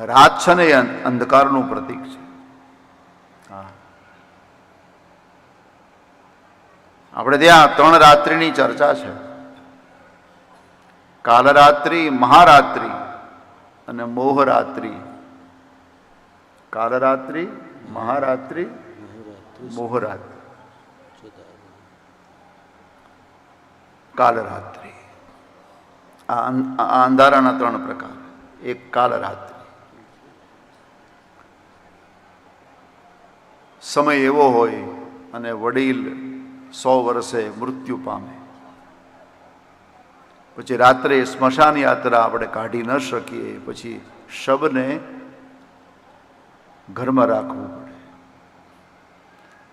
રાત છે ને એ અંધકારનું પ્રતીક છે. આપણે ત્યાં ત્રણ રાત્રિની ચર્ચા છે. કાલરાત્રિ, મહારાત્રિ અને મોહરાત્રિ. કાલરાત્રિ, મહારાત્રિ, મોહરાત્રિ. કાલરાત્રિ. આ અંધારાના ત્રણ પ્રકાર. એક કાલરાત્રિ. સમય એવો હોય અને વડીલ સો વર્ષે મૃત્યુ પામે. પછી રાત્રે સ્મશાન યાત્રા આપણે કાઢી ન શકીએ, પછી શબને ઘરમાં રાખવું પડે.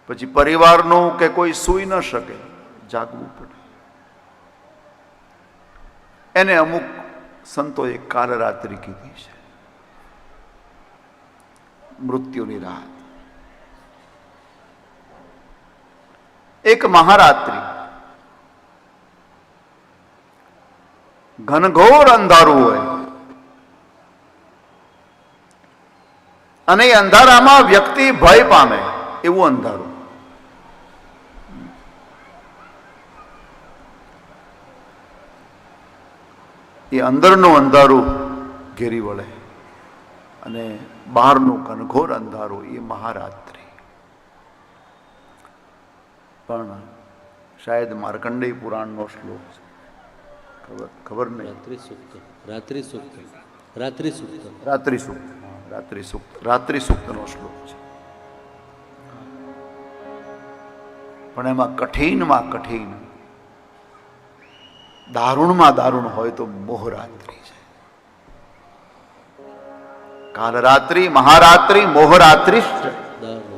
પછી પરિવારનું કે કોઈ સૂઈ ન શકે, જાગવું પડે. એને અમુક સંતોએ કાલરાત્રિ કીધી છે. મૃત્યુની રાત. એક મહારાત્રિ. ઘનઘોર અંધારું હોય. અને એ અંધારામાં વ્યક્તિ ભય પામે, એવું અંધારું. એ અંદરનું અંધારું ઘેરી વળે અને બહારનું ઘનઘોર અંધારું એ મહારાત્રિ. પણ શાયદ માર્કંડેય પુરાણનો શ્લોક છે. ખબર ખબર નહીં. રાત્રિ સુક્ત. રાત્રિ સુક્ત. રાત્રિ સુક્ત. રાત્રિ સુક્ત. રાત્રિ સુક્ત. રાત્રિ સુક્તનો શ્લોક છે. પણ એમાં કઠિનમાં કઠિન દારૂણમાં દારૂણ હોય તો મોહરાત્રિ છે. કાલરાત્રિ મહારાત્રિ મોહરાત્રિ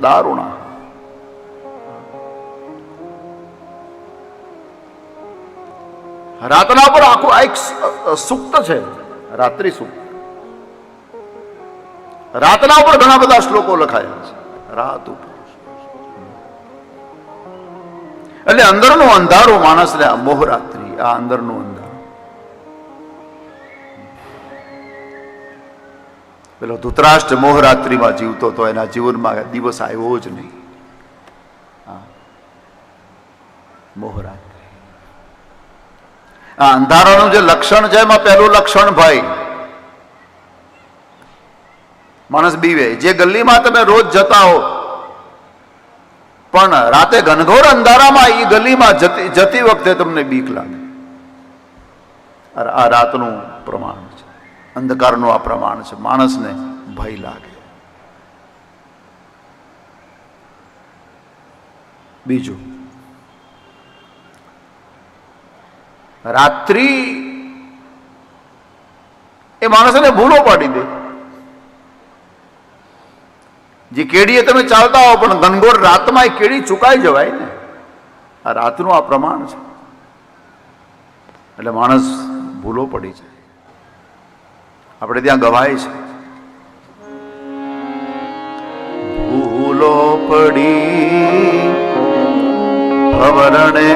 દારૂણ. રાતના પર આખું આ એક સુક્ત છે. રાત્રિ સુક્ત. રાતના ઉપર ઘણા બધા શ્લોકો લખાયા છે. રાત ઉપર. એટલે અંદરનો અંધારો માણસને આ મોહરાત્રિ, આ અંદરનું અંધારો. પેલો ધૂતરાષ્ટ્ર મોહરાત્રિમાં જીવતો હતો એના જીવનમાં દિવસ આવ્યો જ નહીં. મોહરાત્રિ. આ અંધારાનું જે લક્ષણ છે એમાં પહેલું લક્ષણ ભય. માણસ બીવે. જે ગલીમાં તમે રોજ જતા હો, પણ રાતે ઘનઘોર અંધારામાં એ ગલીમાં જતી જતી વખતે તમને બીક લાગે. અરે આ રાતનું પ્રમાણ છે. અંધકારનું આ પ્રમાણ છે. માણસને ભય લાગે. બીજું રાત્રિ એ માણસને ભૂલો પાડી દે. જે કેડીએ તમે ચાલતા હો, પણ ઘનઘોર રાતમાં એ કેડી ચુકાઈ જવાય ને? આ રાતનું આ પ્રમાણ છે. એટલે માણસ ભૂલો પડી જાય. આપણે ત્યાં ગવાય છે. ભૂલો પડી ભવરણે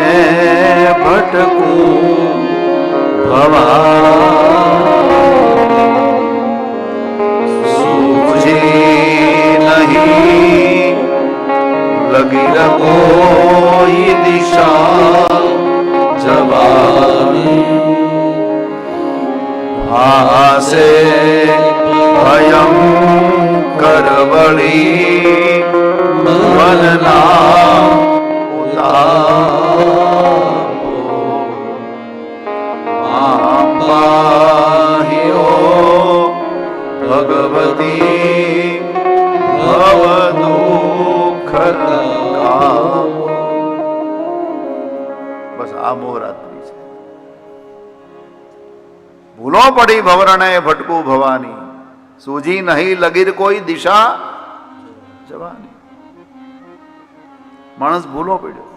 ભટકું ભવા સૂઝી નહીં લગી રગોઈ દિશા જવાની. ભાસે ભયં કરવળી મનના ભગવતી બસ આ મોહરાત્રિ ભૂલો પડી ભવરણે ભટકું ભવાની સૂજી નહીં લગીર કોઈ દિશા જવાની માણસ ભૂલો પડ્યો.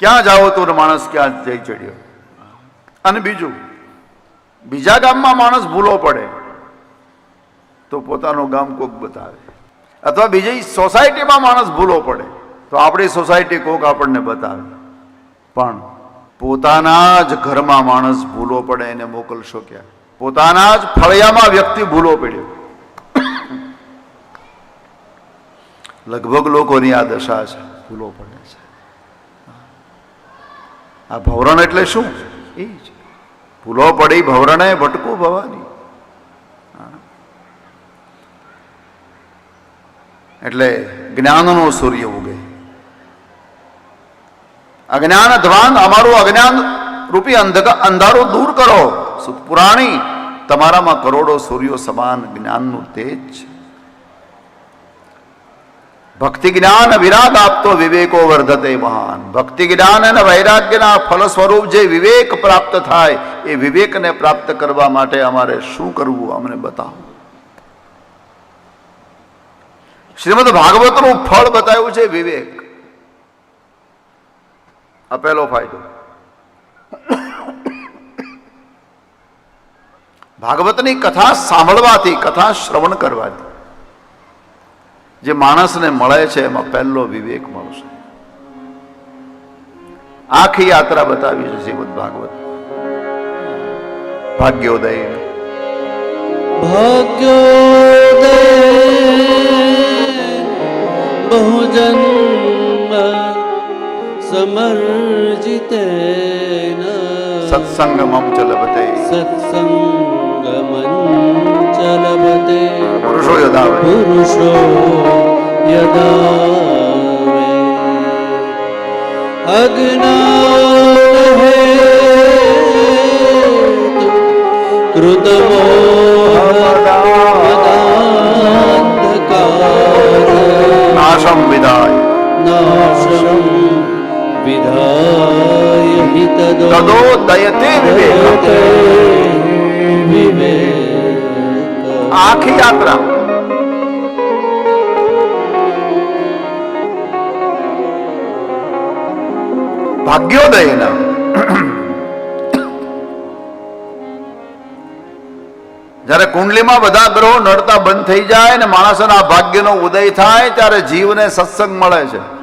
ક્યાં જાઓ તો માણસ ક્યાં જઈ ચડ્યો? અને બીજું, બીજા ગામમાં માણસ ભૂલો પડે તો પોતાનું ગામ કોક બતાવે. અથવા બીજી સોસાયટીમાં માણસ ભૂલો પડે તો આપણી સોસાયટી કોક આપણને બતાવે. પણ પોતાના જ ઘરમાં માણસ ભૂલો પડે એને મોકલશો ક્યાં? પોતાના જ ફળિયામાં વ્યક્તિ ભૂલો પડ્યો. લગભગ લોકોની આ દશા છે. ભૂલો પડે છે. આ ભવરણ એટલે શું? એ જ. ભૂલો પડી ભવરણે ભટકું ભવાની. એટલે જ્ઞાનનો સૂર્ય ઉગે. અજ્ઞાન ધ્વાન અમારું અજ્ઞાન રૂપી અંધારો દૂર કરો. પુરાણી તમારામાં કરોડો સૂર્યો સમાન જ્ઞાનનું તેજ છે. ભક્તિ જ્ઞાન વિરાગ આપતો વિવેકો વર્ધતે મહાન. ભક્તિ જ્ઞાન અને વૈરાગ્યના ફલ સ્વરૂપ જે વિવેક પ્રાપ્ત થાય, એ વિવેકને પ્રાપ્ત કરવા માટે અમારે શું કરવું અમને બતાવો. શ્રીમદ ભાગવતનું ફળ બતાવ્યું છે વિવેક. આ પહેલો ફાયદો. ભાગવતની કથા સાંભળવાથી, કથા શ્રવણ કરવાથી. જે માણસને મળે છે એમાં પહેલો વિવેક મળશે આખી યાત્રા બતાવી છે શ્રીમદ ભાગવત. ભાગ્યોદય. ભાગ્યોદય. બહુજન્મ સમર્જિત સત્સંગમમ ચ લભતે સત્સંગમંચ લભતે পুরুষো যদাবে পুরুষো যদাবে অগ্নান হে কৃতমো নাশম বিদায় নাশম বিধায় হি তদো দয়তে বিবেক આખી યાત્રા. ભાગ્યોદયના. જ્યારે કુંડલીમાં બધા ગ્રહો નડતા બંધ થઈ જાય ને માણસના ભાગ્યનો ઉદય થાય, ત્યારે જીવને સત્સંગ મળે છે.